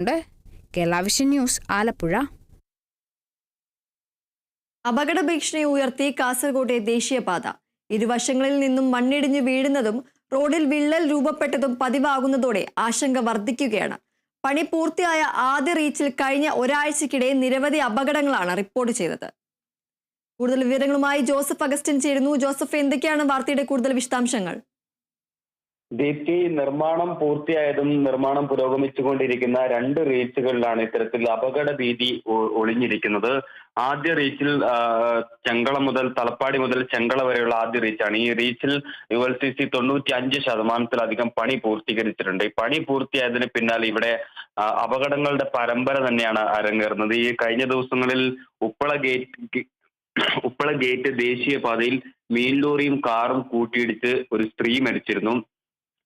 ഉണ്ട്. Kerala vision news Alappuzha. അപകട ഭീഷണി ഉയർത്തി കാസർകോട്ടെ ദേശീയപാത. ഇരുവശങ്ങളിൽ നിന്നും മണ്ണിടിഞ്ഞു വീഴുന്നതും റോഡിൽ വിള്ളൽ രൂപപ്പെട്ടതും പതിവാകുന്നതോടെ ആശങ്ക വർദ്ധിക്കുകയാണ്. പണി പൂർത്തിയായ ആദ്യ റീച്ചിൽ കഴിഞ്ഞ ഒരാഴ്ചക്കിടെ നിരവധി അപകടങ്ങളാണ് റിപ്പോർട്ട് ചെയ്തത്. കൂടുതൽ വിവരങ്ങളുമായി ജോസഫ് അഗസ്റ്റിൻ ചേരുന്നു. ജോസഫ് എന്തൊക്കെയാണ് വാർത്തയുടെ കൂടുതൽ വിശദാംശങ്ങൾ? ദീപ്തി നിർമ്മാണം പൂർത്തിയായതും നിർമ്മാണം പുരോഗമിച്ചുകൊണ്ടിരിക്കുന്ന രണ്ട് റീച്ചുകളിലാണ് ഇത്തരത്തിൽ അപകട ഭീതി ഒളിഞ്ഞിരിക്കുന്നത്. ആദ്യ റീച്ചിൽ ചെങ്കള മുതൽ തലപ്പാടി മുതൽ ചെങ്കള വരെയുള്ള ആദ്യ റീച്ചാണ്. ഈ റീച്ചിൽ യു എൽ സി സി തൊണ്ണൂറ്റി അഞ്ച് ശതമാനത്തിലധികം പണി പൂർത്തീകരിച്ചിട്ടുണ്ട്. ഈ പണി പൂർത്തിയായതിന് പിന്നാലെ ഇവിടെ അപകടങ്ങളുടെ പരമ്പര തന്നെയാണ് അരങ്ങേറുന്നത്. ഈ കഴിഞ്ഞ ദിവസങ്ങളിൽ ഉപ്പള ഗേറ്റ് ഉപ്പള ഗേറ്റ് ദേശീയപാതയിൽ മീൻ ലോറിയും കാറും കൂട്ടിയിടിച്ച് ഒരു സ്ത്രീ മരിച്ചിരുന്നു.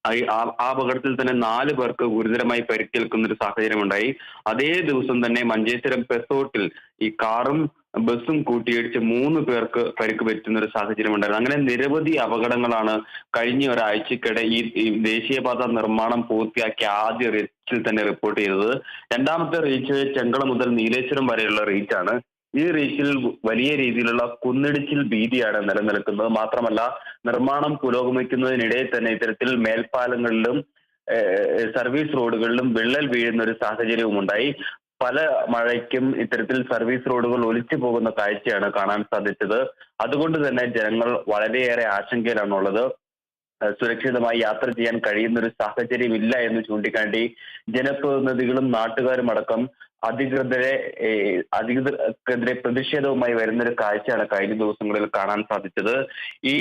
ആ- അപകടത്തിൽ തന്നെ നാല് പേർക്ക് ഗുരുതരമായി പരിക്കേൽക്കുന്ന ഒരു സാഹചര്യം ഉണ്ടായി അതേ ദിവസം തന്നെ മഞ്ചേശ്വരം പെസോട്ടിൽ ഈ കാറും ബസ്സും കൂട്ടിയിടിച്ച് മൂന്ന് പേർക്ക് പരിക്ക് പറ്റുന്ന ഒരു സാഹചര്യം ഉണ്ടായിരുന്നു അങ്ങനെ നിരവധി അപകടങ്ങളാണ് കഴിഞ്ഞ ഒരാഴ്ചക്കിടെ ഈ ദേശീയപാത നിർമ്മാണം പൂർത്തിയാക്കിയ ആദ്യ റീച്ചിൽ തന്നെ റിപ്പോർട്ട് ചെയ്തത്. രണ്ടാമത്തെ റീച്ച് ചെങ്കള മുതൽ നീലേശ്വരം വരെയുള്ള റീച്ചാണ്. ഈ റീച്ചിൽ വലിയ രീതിയിലുള്ള കുന്നിടിച്ചിൽ ഭീതിയാണ് നിലനിൽക്കുന്നത്. മാത്രമല്ല നിർമ്മാണം പുരോഗമിക്കുന്നതിനിടെ തന്നെ ഇത്തരത്തിൽ മേൽപ്പാലങ്ങളിലും സർവീസ് റോഡുകളിലും വിള്ളൽ വീഴുന്ന ഒരു സാഹചര്യവും ഉണ്ടായി. പല മഴയ്ക്കും ഇത്തരത്തിൽ സർവീസ് റോഡുകൾ ഒലിച്ചു പോകുന്ന കാഴ്ചയാണ് കാണാൻ സാധിച്ചത്. അതുകൊണ്ട് തന്നെ ജനങ്ങൾ വളരെയേറെ ആശങ്കയിലാണുള്ളത്. സുരക്ഷിതമായി യാത്ര ചെയ്യാൻ കഴിയുന്ന ഒരു സാഹചര്യം ഇല്ല എന്ന് ചൂണ്ടിക്കാട്ടി ജനപ്രതിനിധികളും നാട്ടുകാരും അടക്കം അധികൃതരെ അധികൃതർക്കെതിരെ പ്രതിഷേധവുമായി വരുന്ന ഒരു കാഴ്ചയാണ് കഴിഞ്ഞ ദിവസങ്ങളിൽ കാണാൻ സാധിച്ചത്. ഈ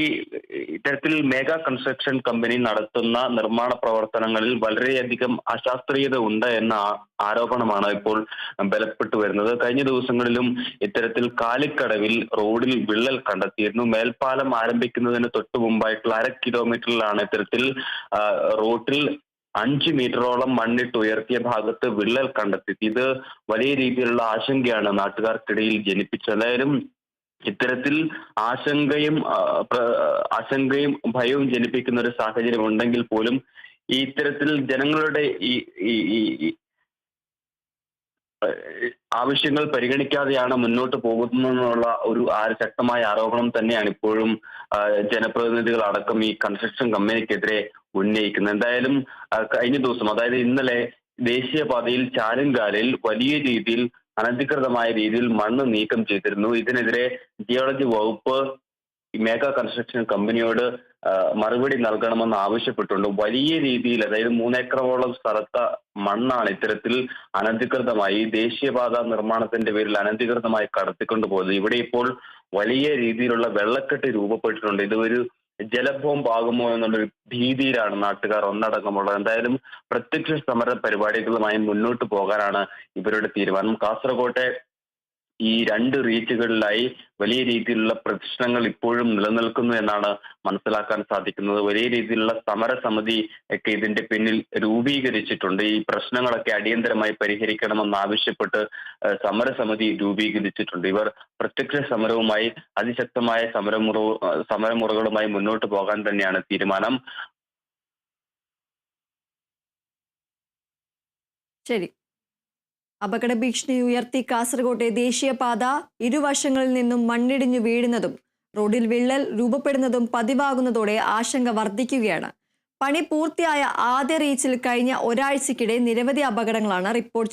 ഇത്തരത്തിൽ മെഗാ കൺസ്ട്രക്ഷൻ കമ്പനി നടത്തുന്ന നിർമ്മാണ പ്രവർത്തനങ്ങളിൽ വളരെയധികം അശാസ്ത്രീയത ഉണ്ട് എന്ന ആരോപണമാണ് ഇപ്പോൾ ബലപ്പെട്ടു വരുന്നത്. കഴിഞ്ഞ ദിവസങ്ങളിലും ഇത്തരത്തിൽ കാലിക്കടവിൽ റോഡിൽ വിള്ളൽ കണ്ടെത്തിയിരുന്നു. മേൽപ്പാലം ആരംഭിക്കുന്നതിന് തൊട്ടു മുമ്പായിട്ടുള്ള അര കിലോമീറ്ററിലാണ് ഇത്തരത്തിൽ റോട്ടിൽ അഞ്ച് മീറ്ററോളം മണ്ണിട്ട് ഉയർത്തിയ ഭാഗത്ത് വിള്ളൽ കണ്ടെത്തി. ഇത് വലിയ രീതിയിലുള്ള ആശങ്കയാണ് നാട്ടുകാർക്കിടയിൽ ജനിപ്പിച്ചത്. എന്തായാലും ഇത്തരത്തിൽ ആശങ്കയും ആശങ്കയും ഭയവും ജനിപ്പിക്കുന്ന ഒരു സാഹചര്യം ഉണ്ടെങ്കിൽ പോലും ഈ ഇത്തരത്തിൽ ജനങ്ങളുടെ ഈ ആവശ്യങ്ങൾ പരിഗണിക്കാതെയാണ് മുന്നോട്ട് പോകുന്നതെന്നുള്ള ഒരു ശക്തമായ ആരോപണം തന്നെയാണ് ഇപ്പോഴും ജനപ്രതിനിധികൾ അടക്കം ഈ കൺസ്ട്രക്ഷൻ കമ്പനിക്കെതിരെ ഉന്നയിക്കുന്നത്. എന്തായാലും കഴിഞ്ഞ ദിവസം അതായത് ഇന്നലെ ദേശീയപാതയിൽ ചാലുംകാലിൽ വലിയ രീതിയിൽ അനധികൃതമായ രീതിയിൽ മണ്ണ് നീക്കം ചെയ്തിരുന്നു. ഇതിനെതിരെ ജിയോളജി വകുപ്പ് ഈ മേഘ കൺസ്ട്രക്ഷൻ കമ്പനിയോട് മറുപടി നൽകണമെന്ന് ആവശ്യപ്പെട്ടുണ്ട് വലിയ രീതിയിൽ അതായത് മൂന്നേക്കറോളം സ്ഥലത്ത മണ്ണാണ് ഇത്തരത്തിൽ അനധികൃതമായി ദേശീയപാത നിർമ്മാണത്തിന്റെ പേരിൽ അനധികൃതമായി കടത്തിക്കൊണ്ടുപോയത് ഇവിടെ ഇപ്പോൾ വലിയ രീതിയിലുള്ള വെള്ളക്കെട്ട് രൂപപ്പെട്ടിട്ടുണ്ട്. ഇതൊരു ഒരു ജലബോംബ് ആകുമോ എന്നുള്ളൊരു ഭീതിയിലാണ് നാട്ടുകാർ ഒന്നടങ്കമുള്ളത്. എന്തായാലും പ്രത്യക്ഷ സമര പരിപാടികളുമായി മുന്നോട്ട് പോകാനാണ് ഇവരുടെ തീരുമാനം. കാസർകോട്ടെ ഈ രണ്ട് റീച്ചുകളിലായി വലിയ രീതിയിലുള്ള പ്രശ്നങ്ങൾ ഇപ്പോഴും നിലനിൽക്കുന്നു എന്നാണ് മനസ്സിലാക്കാൻ സാധിക്കുന്നത്. വലിയ രീതിയിലുള്ള സമരസമിതി ഒക്കെ ഇതിന്റെ പിന്നിൽ രൂപീകരിച്ചിട്ടുണ്ട്. ഈ പ്രശ്നങ്ങളൊക്കെ അടിയന്തരമായി പരിഹരിക്കണമെന്ന് ആവശ്യപ്പെട്ട് സമരസമിതി രൂപീകരിച്ചിട്ടുണ്ട്. ഇവർ പ്രത്യക്ഷ സമരവുമായി അതിശക്തമായ സമരമുറ സമരമുറകളുമായി മുന്നോട്ട് പോകാൻ തന്നെയാണ് തീരുമാനം. ശരി. അപകട ഭീഷണി ഉയർത്തി കാസർകോട്ടെ ദേശീയപാത ഇരുവശങ്ങളിൽ നിന്നും മണ്ണിടിഞ്ഞു വീഴുന്നതും റോഡിൽ വിള്ളൽ രൂപപ്പെടുന്നതും പതിവാകുന്നതോടെ ആശങ്ക വർദ്ധിക്കുകയാണ്. പണി പൂർത്തിയായ ആദ്യ റീച്ചിൽ കഴിഞ്ഞ ഒരാഴ്ചക്കിടെ നിരവധി അപകടങ്ങളാണ് റിപ്പോർട്ട്